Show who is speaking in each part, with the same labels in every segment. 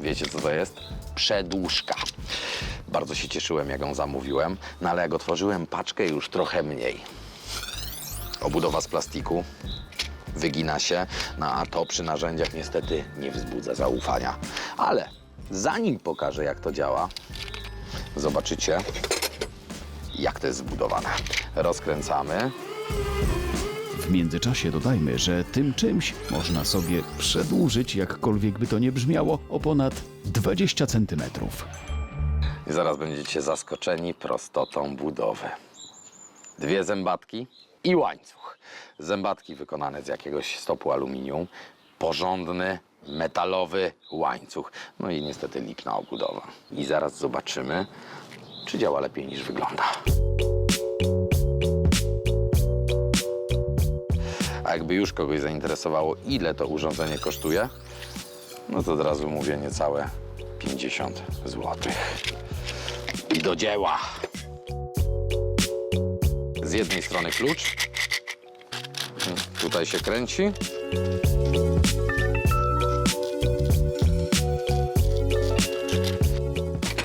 Speaker 1: Wiecie co to jest? Przedłużka. Bardzo się cieszyłem, jak ją zamówiłem, no ale jak otworzyłem paczkę, już trochę mniej. Obudowa z plastiku, wygina się, no a to przy narzędziach niestety nie wzbudza zaufania. Ale zanim pokażę, jak to działa, zobaczycie, jak to jest zbudowane. Rozkręcamy.
Speaker 2: W międzyczasie dodajmy, że tym czymś można sobie przedłużyć, jakkolwiek by to nie brzmiało, o ponad 20 centymetrów.
Speaker 1: I zaraz będziecie zaskoczeni prostotą budowy. Dwie zębatki i łańcuch. Zębatki wykonane z jakiegoś stopu aluminium, porządny, metalowy łańcuch. No i niestety lipna obudowa. I zaraz zobaczymy, czy działa lepiej niż wygląda. Jakby już kogoś zainteresowało, ile to urządzenie kosztuje, no to od razu mówię niecałe 50 zł. I do dzieła. Z jednej strony klucz. Tutaj się kręci.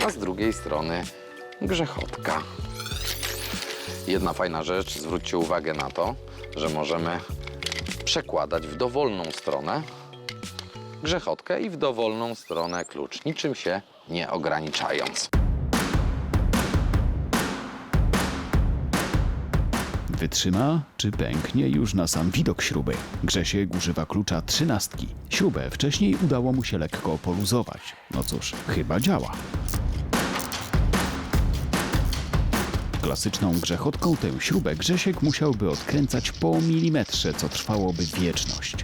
Speaker 1: A z drugiej strony grzechotka. Jedna fajna rzecz, zwróćcie uwagę na to, że możemy przekładać w dowolną stronę grzechotkę i w dowolną stronę klucz, niczym się nie ograniczając.
Speaker 2: Wytrzyma czy pęknie już na sam widok śruby. Grzesiek używa klucza trzynastki. Śrubę wcześniej udało mu się lekko poluzować. No cóż, chyba działa. Klasyczną grzechotką tę śrubę Grzesiek musiałby odkręcać po milimetrze, co trwałoby wieczność.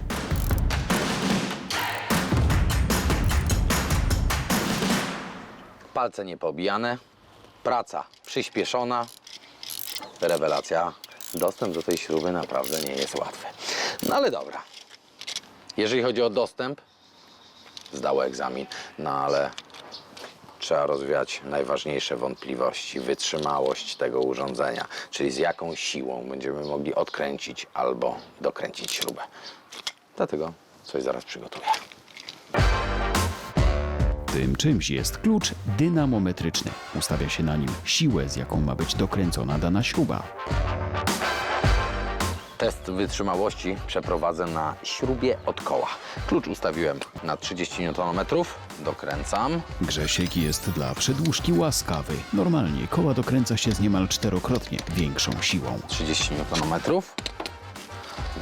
Speaker 1: Palce niepobijane, praca przyspieszona, rewelacja. Dostęp do tej śruby naprawdę nie jest łatwy. No ale dobra. Jeżeli chodzi o dostęp, zdało egzamin, no ale trzeba rozwiać najważniejsze wątpliwości, wytrzymałość tego urządzenia, czyli z jaką siłą będziemy mogli odkręcić albo dokręcić śrubę. Dlatego coś zaraz przygotuję.
Speaker 2: Tym czymś jest klucz dynamometryczny. Ustawia się na nim siłę, z jaką ma być dokręcona dana śruba.
Speaker 1: Test wytrzymałości przeprowadzę na śrubie od koła. Klucz ustawiłem na 30 Nm, dokręcam.
Speaker 2: Grzesiek jest dla przedłużki łaskawy. Normalnie koła dokręca się z niemal czterokrotnie większą siłą.
Speaker 1: 30 Nm.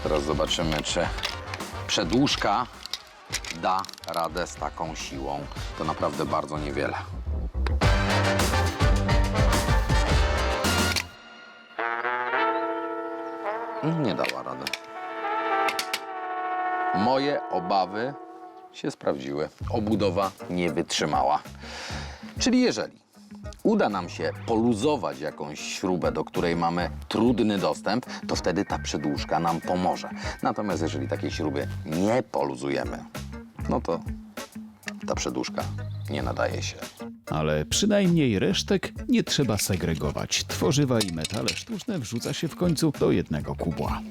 Speaker 1: Teraz zobaczymy, czy przedłużka da radę z taką siłą. To naprawdę bardzo niewiele. Nie dała rady. Moje obawy się sprawdziły. Obudowa nie wytrzymała. Czyli jeżeli uda nam się poluzować jakąś śrubę, do której mamy trudny dostęp, to wtedy ta przedłużka nam pomoże. Natomiast jeżeli takiej śruby nie poluzujemy, no to ta przedłużka nie nadaje się
Speaker 2: ale przynajmniej resztek nie trzeba segregować. Tworzywa i metale sztuczne wrzuca się w końcu do jednego kubła.